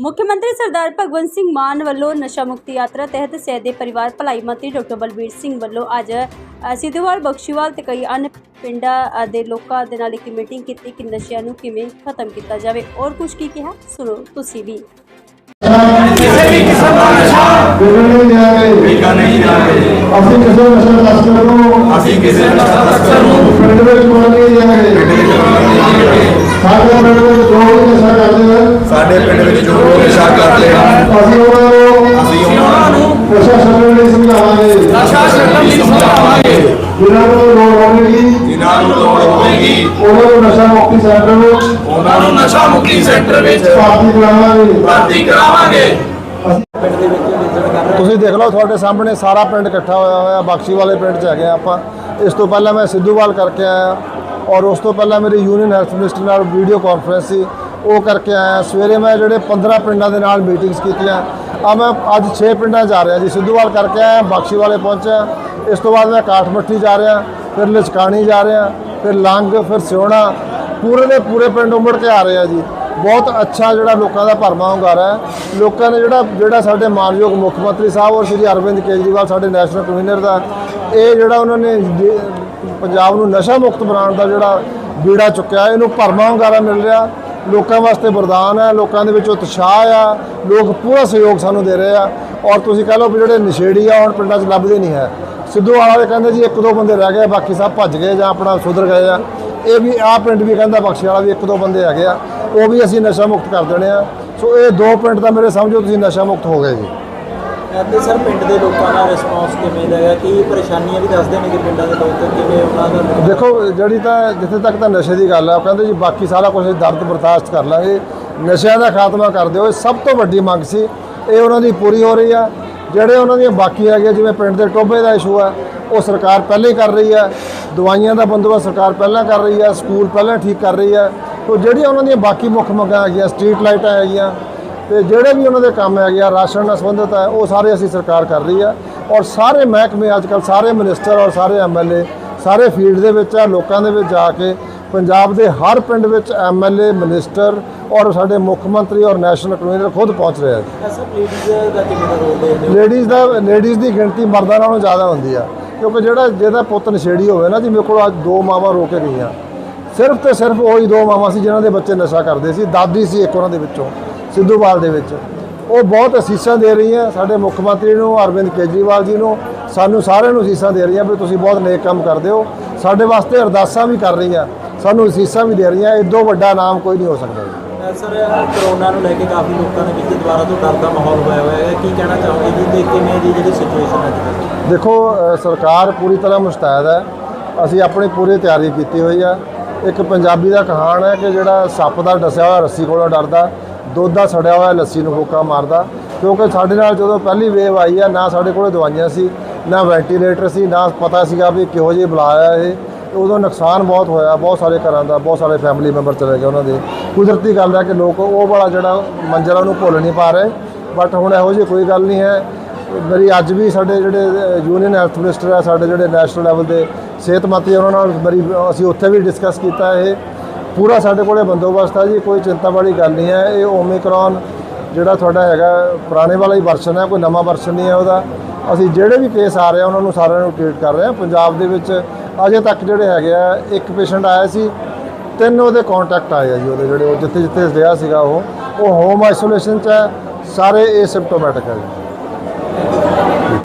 ਮੁੱਖ ਮੰਤਰੀ ਸਰਦਾਰ ਭਗਵੰਤ ਸਿੰਘ ਮਾਨ ਵੱਲੋਂ ਨਸ਼ਾ ਮੁਕਤੀ ਯਾਤਰਾ ਤਹਿਤ ਸੈਦੇ ਪਰਿਵਾਰ ਭਲਾਈ ਮੰਤਰੀ ਡਾਕਟਰ ਬਲਬੀਰ ਸਿੰਘ ਵੱਲੋਂ ਅੱਜ ਸਿੱਧੂਵਾਲ ਬਖਸ਼ੀਵਾਲ ਤੇ ਕਈ ਅਨ ਪਿੰਡਾਂ ਦੇ ਲੋਕਾਂ ਦੇ ਨਾਲ ਇੱਕ ਮੀਟਿੰਗ ਕੀਤੀ ਕਿ ਨਸ਼ਿਆਂ ਨੂੰ ਕਿਵੇਂ ਖਤਮ ਕੀਤਾ ਜਾਵੇ। ਔਰ ਕੁਝ ਕੀ ਕਿਹਾ? ਸੁਣੋ ਤੁਸੀਂ ਵੀ। ਕਿਸੇ ਵੀ ਕਿਸਮ ਦਾ ਨਸ਼ਾ ਨਹੀਂ ਜਾਵੇ ਵਿਕਾ ਨਹੀਂ ਜਾਵੇ ਅਸੀਂ ਕਿਸੇ ਨਸ਼ਾ ਤਸਕਰ ਨੂੰ ਅਸੀਂ ਕਿਸੇ ਨਸ਼ਾ ਤਸਕਰ ਨੂੰ ਪਿੰਡ ਵਿੱਚ ਕੋਲ ਨਹੀਂ ਜਾਵੇ ਸਾਡੇ ਪਿੰਡ ਵਿੱਚ ਜੋ ਵੀ ਨਸ਼ਾ ਕਰਦੇ ਸਾਡੇ ਪਿੰਡ ਵਿੱਚ ਜੋ ਲੋਕ ਨਸ਼ਾ ਕਰਦੇ ਹਨ ਅਸੀਂ ਉਹਨਾਂ ਨੂੰ ਅਸੀਂ ਉਹਨਾਂ ਨੂੰ ਛੱਡਣ ਲਈ ਸਮਝਾਵਾਂਗੇ। ਛੱਡਣ ਲਈ ਸਮਝਾਵਾਂਗੇ। ਜਿਨ੍ਹਾਂ ਨੂੰ ਲੋੜ ਹੋਵੇਗੀ ਜਿਨ੍ਹਾਂ ਨੂੰ ਲੋੜ ਹੋਵੇਗੀ ਉਹਨਾਂ ਨੂੰ ਨਸ਼ਾ ਮੁਕਤੀ ਸੈਂਟਰ ਵਿੱਚ ਉਹਨਾਂ ਨੂੰ ਨਸ਼ਾ ਮੁਕਤੀ ਸੈਂਟਰ ਵਿੱਚ ਭਰਤੀ ਕਰਾਵਾਂਗੇ। ਭਰਤੀ ਕਰਾਵਾਂਗੇ। ਤੁਸੀਂ ਦੇਖ ਲਓ ਤੁਹਾਡੇ ਸਾਹਮਣੇ ਸਾਰਾ ਪਿੰਡ ਇਕੱਠਾ ਹੋਇਆ ਹੋਇਆ ਬਖਸ਼ੀ ਵਾਲੇ ਪਿੰਡ 'ਚ ਹੈਗੇ ਹਾਂ ਆਪਾਂ। ਇਸ ਤੋਂ ਪਹਿਲਾਂ ਮੈਂ ਸਿੱਧੂਵਾਲ ਕਰਕੇ ਆਇਆ ਔਰ ਉਸ ਤੋਂ ਪਹਿਲਾਂ ਮੇਰੀ ਯੂਨੀਅਨ ਹੈਲਥ ਮਿਨਿਸਟਰ ਨਾਲ ਵੀਡੀਓ ਕਾਨਫਰੰਸ ਸੀ। ਉਹ ਕਰਕੇ ਆਇਆ। ਸਵੇਰੇ ਮੈਂ ਜਿਹੜੇ 15 ਪਿੰਡਾਂ ਦੇ ਨਾਲ ਮੀਟਿੰਗਸ ਕੀਤੀਆਂ। ਆ ਮੈਂ ਅੱਜ 6 ਪਿੰਡਾਂ ਜਾ ਰਿਹਾ ਜੀ। ਸਿੱਧੂਵਾਲ ਕਰਕੇ ਆਇਆ ਬਖਸ਼ੀ ਵਾਲੇ ਪਹੁੰਚਿਆ। ਇਸ ਤੋਂ ਬਾਅਦ ਮੈਂ ਕਾਠਮੱਠੀ ਜਾ ਰਿਹਾ, ਫਿਰ ਲਚਕਾਣੀ ਜਾ ਰਿਹਾ, ਫਿਰ ਲੰਗ, ਫਿਰ ਸਿਉਣਾ। ਪੂਰੇ ਦੇ ਪੂਰੇ ਪਿੰਡ ਉਮੜ ਕੇ ਆ ਰਿਹਾ ਜੀ। ਬਹੁਤ ਅੱਛਾ ਜਿਹੜਾ ਲੋਕਾਂ ਦਾ ਭਰਮਾ ਹੁੰਗਾਰਾ ਹੈ। ਲੋਕਾਂ ਨੇ ਜਿਹੜਾ ਜਿਹੜਾ ਸਾਡੇ ਮਾਨਯੋਗ ਮੁੱਖ ਮੰਤਰੀ ਸਾਹਿਬ ਔਰ ਸ਼੍ਰੀ ਅਰਵਿੰਦ ਕੇਜਰੀਵਾਲ ਸਾਡੇ ਨੈਸ਼ਨਲ ਕਨਵੀਨਰ ਦਾ, ਇਹ ਜਿਹੜਾ ਉਹਨਾਂ ਨੇ ਪੰਜਾਬ ਨੂੰ ਨਸ਼ਾ ਮੁਕਤ ਬਣਾਉਣ ਦਾ ਜਿਹੜਾ ਬੀੜਾ ਚੁੱਕਿਆ, ਇਹਨੂੰ ਭਰਮਾ ਹੁੰਗਾਰਾ ਮਿਲ ਰਿਹਾ। ਲੋਕਾਂ ਵਾਸਤੇ ਵਰਦਾਨ ਹੈ, ਲੋਕਾਂ ਦੇ ਵਿੱਚ ਉਤਸ਼ਾਹ ਆ, ਲੋਕ ਪੂਰਾ ਸਹਿਯੋਗ ਸਾਨੂੰ ਦੇ ਰਹੇ ਆ। ਔਰ ਤੁਸੀਂ ਕਹ ਲਓ ਵੀ ਜਿਹੜੇ ਨਸ਼ੇੜੀ ਆ, ਹੁਣ ਪਿੰਡਾਂ 'ਚ ਲੱਭਦੇ ਨਹੀਂ ਹੈ। ਸਿੱਧੂ ਵਾਲਾ ਦੇ ਕਹਿੰਦੇ ਜੀ ਇੱਕ ਦੋ ਬੰਦੇ ਰਹਿ ਗਏ, ਬਾਕੀ ਸਭ ਭੱਜ ਗਏ ਜਾਂ ਆਪਣਾ ਸੁਧਰ ਗਏ ਆ। ਇਹ ਵੀ ਆ ਪਿੰਡ ਵੀ ਕਹਿੰਦਾ ਬਖਸ਼ੀ ਵਾਲਾ ਵੀ ਇੱਕ ਦੋ ਬੰਦੇ ਹੈਗੇ ਆ। ਉਹ ਵੀ ਅਸੀਂ ਨਸ਼ਾ ਮੁਕਤ ਕਰ ਦੇਣੇ ਆ। ਸੋ ਇਹ ਦੋ ਪਿੰਡ ਤਾਂ ਮੇਰੇ ਸਮਝੋ ਤੁਸੀਂ ਨਸ਼ਾ ਮੁਕਤ ਹੋ ਗਏ ਜੀ। ਅਤੇ ਸਰ ਪਿੰਡ ਦੇ ਲੋਕਾਂ ਦਾ ਰਿਸਪੌਂਸ ਕਿਵੇਂ ਦਾ ਹੈ ਕੀ ਪਰੇਸ਼ਾਨੀਆਂ ਵੀ ਦੱਸਦੇ ਨੇ ਕਿ ਪਿੰਡਾਂ ਦੇ ਲੋਕ ਕਿਵੇਂ ਉਹਨਾਂ ਦਾ ਦੇਖੋ, ਜਿਹੜੀ ਤਾਂ ਜਿੱਥੇ ਤੱਕ ਤਾਂ ਨਸ਼ੇ ਦੀ ਗੱਲ ਹੈ, ਉਹ ਕਹਿੰਦੇ ਜੀ ਬਾਕੀ ਸਾਰਾ ਕੁਝ ਦਰਦ ਬਰਦਾਸ਼ਤ ਕਰ ਲਾਂਗੇ। ਨਸ਼ਿਆਂ ਦਾ ਖਾਤਮਾ ਕਰ ਦਿਓ ਇਹ ਸਭ ਤੋਂ ਵੱਡੀ ਮੰਗ ਸੀ, ਇਹ ਉਹਨਾਂ ਦੀ ਪੂਰੀ ਹੋ ਰਹੀ ਆ। ਜਿਹੜੇ ਉਹਨਾਂ ਦੀਆਂ ਬਾਕੀ ਹੈਗੇ ਜਿਵੇਂ ਪਿੰਡ ਦੇ ਟੋਬੇ ਦਾ ਇਸ਼ੂ ਆ, ਉਹ ਸਰਕਾਰ ਪਹਿਲੇ ਹੀ ਕਰ ਰਹੀ ਹੈ ਦਵਾਈਆਂ ਦਾ ਬੰਦੋਬਸਤ ਸਰਕਾਰ ਪਹਿਲਾਂ ਕਰ ਰਹੀ ਹੈ ਸਕੂਲ ਪਹਿਲਾਂ ਠੀਕ ਕਰ ਰਹੀ ਹੈ ਤੋ ਜਿਹੜੀਆਂ ਉਹਨਾਂ ਦੀਆਂ ਬਾਕੀ ਮੁੱਖ ਮੰਗਾਂ ਹੈਗੀਆਂ, ਸਟਰੀਟ ਲਾਈਟਾਂ ਹੈਗੀਆਂ ਤੇ ਜਿਹੜੇ ਵੀ ਉਹਨਾਂ ਦੇ ਕੰਮ ਹੈਗੇ ਆ ਰਾਸ਼ਨ ਨਾਲ ਸੰਬੰਧਿਤ ਹੈ ਉਹ ਸਾਰੇ ਅਸੀਂ ਸਰਕਾਰ ਕਰ ਰਹੀ ਆ। ਔਰ ਸਾਰੇ ਮਹਿਕਮੇ ਅੱਜ ਕੱਲ੍ਹ ਸਾਰੇ ਮਿਨਿਸਟਰ ਔਰ ਸਾਰੇ ਐਮਐਲਏ ਸਾਰੇ ਫੀਲਡ ਦੇ ਵਿੱਚ ਆ ਲੋਕਾਂ ਦੇ ਵਿੱਚ ਜਾ ਕੇ ਪੰਜਾਬ ਦੇ ਹਰ ਪਿੰਡ ਵਿੱਚ ਐਮਐਲਏ ਮਿਨਿਸਟਰ ਔਰ ਸਾਡੇ ਮੁੱਖ ਮੰਤਰੀ ਔਰ ਨੈਸ਼ਨਲ ਕਨਵੀਨਰ ਖੁਦ ਪਹੁੰਚ ਰਹੇ ਹੋ? ਲੇਡੀਜ਼ ਦਾ ਲੇਡੀਜ਼ ਦੀ ਗਿਣਤੀ ਮਰਦਾਂ ਨਾਲੋਂ ਜ਼ਿਆਦਾ ਹੁੰਦੀ ਆ ਕਿਉਂਕਿ ਜਿਹੜਾ ਜਿਹਦਾ ਪੁੱਤ ਨਸ਼ੇੜੀ ਹੋਵੇ ਨਾ ਜੀ ਮੇਰੇ ਕੋਲ ਅੱਜ ਦੋ ਮਾਵਾਂ ਰੋ ਕੇ ਗਈਆਂ। ਸਿਰਫ ਤੇ ਸਿਰਫ ਉਹੀ ਦੋ ਮਾਵਾਂ ਸੀ ਜਿਨ੍ਹਾਂ ਦੇ ਬੱਚੇ ਨਸ਼ਾ ਕਰਦੇ ਸੀ ਦਾਦੀ ਸੀ ਇੱਕ ਉਹਨਾਂ ਦੇ ਵਿੱਚੋਂ। ਸਿੱਧੂਵਾਲ ਦੇ ਵਿੱਚ। ਉਹ ਬਹੁਤ ਅਸੀਸਾਂ ਦੇ ਰਹੀਆਂ ਸਾਡੇ ਮੁੱਖ ਮੰਤਰੀ ਨੂੰ ਅਰਵਿੰਦ ਕੇਜਰੀਵਾਲ ਜੀ ਨੂੰ। ਸਾਨੂੰ ਸਾਰਿਆਂ ਨੂੰ ਅਸੀਸਾਂ ਦੇ ਰਹੀਆਂ ਵੀ ਤੁਸੀਂ ਬਹੁਤ ਨੇਕ ਕੰਮ ਕਰਦੇ ਹੋ। ਸਾਡੇ ਵਾਸਤੇ ਅਰਦਾਸਾਂ ਵੀ ਕਰ ਰਹੀਆਂ। ਸਾਨੂੰ ਅਸੀਸਾਂ ਵੀ ਦੇ ਰਹੀਆਂ। ਇਦੋਂ ਵੱਡਾ ਨਾਮ ਕੋਈ ਨਹੀਂ ਹੋ ਸਕਦਾ ਜੀ। ਸਰ ਕਰੋਨਾ ਨੂੰ ਲੈ ਕੇ ਕਾਫੀ ਲੋਕਾਂ ਦੇ ਵਿੱਚ ਦੁਬਾਰਾ ਤੋਂ ਡਰ ਦਾ ਮਾਹੌਲ ਹੋਇਆ ਹੋਇਆ ਹੈ। ਕੀ ਕਹਿਣਾ ਚਾਹੋਗੇ ਜੀ? ਤੇ ਕਿਵੇਂ ਦੀ ਜਿਹੜੀ ਸਿਚੁਏਸ਼ਨ ਕੱਲ੍ਹ ਦੇਖੋ ਸਰਕਾਰ ਪੂਰੀ ਤਰ੍ਹਾਂ ਮੁਸਤੈਦ ਹੈ। ਅਸੀਂ ਆਪਣੀ ਪੂਰੀ ਤਿਆਰੀ ਕੀਤੀ ਹੋਈ ਆ। ਇੱਕ ਪੰਜਾਬੀ ਦਾ ਕਹਾਣ ਹੈ ਕਿ ਜਿਹੜਾ ਸੱਪ ਦਾ ਡਸਿਆ ਹੋਇਆ ਰੱਸੀ ਕੋਲੋਂ ਡਰਦਾ। ਦੁੱਧ ਦਾ ਸੜਿਆ ਹੋਇਆ, ਲੱਸੀ ਨੂੰ ਫੋਕਾ ਮਾਰਦਾ। ਕਿਉਂਕਿ ਸਾਡੇ ਨਾਲ ਜਦੋਂ ਪਹਿਲੀ ਵੇਵ ਆਈ ਆ, ਨਾ ਸਾਡੇ ਕੋਲੇ ਦਵਾਈਆਂ ਸੀ, ਨਾ ਵੈਂਟੀਲੇਟਰ ਸੀ, ਨਾ ਪਤਾ ਸੀਗਾ ਵੀ ਕਿਹੋ ਜਿਹੀ ਬੁਲਾਇਆ ਇਹ। ਉਦੋਂ ਨੁਕਸਾਨ ਬਹੁਤ ਹੋਇਆ, ਬਹੁਤ ਸਾਰੇ ਘਰਾਂ ਦਾ, ਬਹੁਤ ਸਾਰੇ ਫੈਮਿਲੀ ਮੈਂਬਰ ਚਲੇ ਗਏ ਉਹਨਾਂ ਦੇ। ਕੁਦਰਤੀ ਗੱਲ ਹੈ ਕਿ ਲੋਕ ਉਹ ਵਾਲਾ ਜਿਹੜਾ ਮੰਜ਼ਰ ਆ, ਉਹਨੂੰ ਭੁੱਲ ਨਹੀਂ ਪਾ ਰਹੇ। ਬਟ ਹੁਣ ਇਹੋ ਜਿਹੀ ਕੋਈ ਗੱਲ ਨਹੀਂ ਹੈ। ਮੇਰੀ ਅੱਜ ਵੀ ਸਾਡੇ ਜਿਹੜੇ ਯੂਨੀਅਨ ਹੈਲਥ ਮਿਨਿਸਟਰ ਆ, ਸਾਡੇ ਜਿਹੜੇ ਨੈਸ਼ਨਲ ਲੈਵਲ ਦੇ ਸਿਹਤ ਮੰਤਰੀ ਉਹਨਾਂ ਨਾਲ ਮੇਰੀ, ਅਸੀਂ ਉੱਥੇ ਵੀ ਡਿਸਕਸ ਕੀਤਾ ਇਹ। ਪੂਰਾ ਸਾਡੇ ਕੋਲੇ ਬੰਦੋਬਸਤ ਆ ਜੀ, ਕੋਈ ਚਿੰਤਾ ਵਾਲੀ ਗੱਲ ਨਹੀਂ ਹੈ। ਇਹ ਓਮਿਕਰੋਨ ਜਿਹੜਾ ਤੁਹਾਡਾ ਹੈਗਾ, ਪੁਰਾਣੇ ਵਾਲਾ ਹੀ ਵਰਸ਼ਨ ਹੈ, ਕੋਈ ਨਵਾਂ ਵਰਸ਼ਨ ਨਹੀਂ ਹੈ ਉਹਦਾ। ਅਸੀਂ ਜਿਹੜੇ ਵੀ ਕੇਸ ਆ ਰਹੇ ਆ, ਉਹਨਾਂ ਨੂੰ ਸਾਰਿਆਂ ਨੂੰ ਟ੍ਰੀਟ ਕਰ ਰਹੇ ਆ ਪੰਜਾਬ ਦੇ ਵਿੱਚ ਅਜੇ ਤੱਕ ਜਿਹੜੇ ਹੈਗੇ ਆ, ਇੱਕ ਪੇਸ਼ੈਂਟ ਆਇਆ ਸੀ, ਤਿੰਨ ਉਹਦੇ ਕੰਟੈਕਟ ਆਏ ਆ ਜੀ ਉਹਦੇ ਜਿਹੜੇ ਉਹ ਜਿੱਥੇ ਜਿੱਥੇ ਰਿਹਾ ਸੀਗਾ ਉਹ। ਉਹ ਹੋਮ ਆਈਸੋਲੇਸ਼ਨ ਚ ਹੈ, ਸਾਰੇ ਏਸਿਮਟੋਮੈਟਿਕ ਹੈ ਜੀ।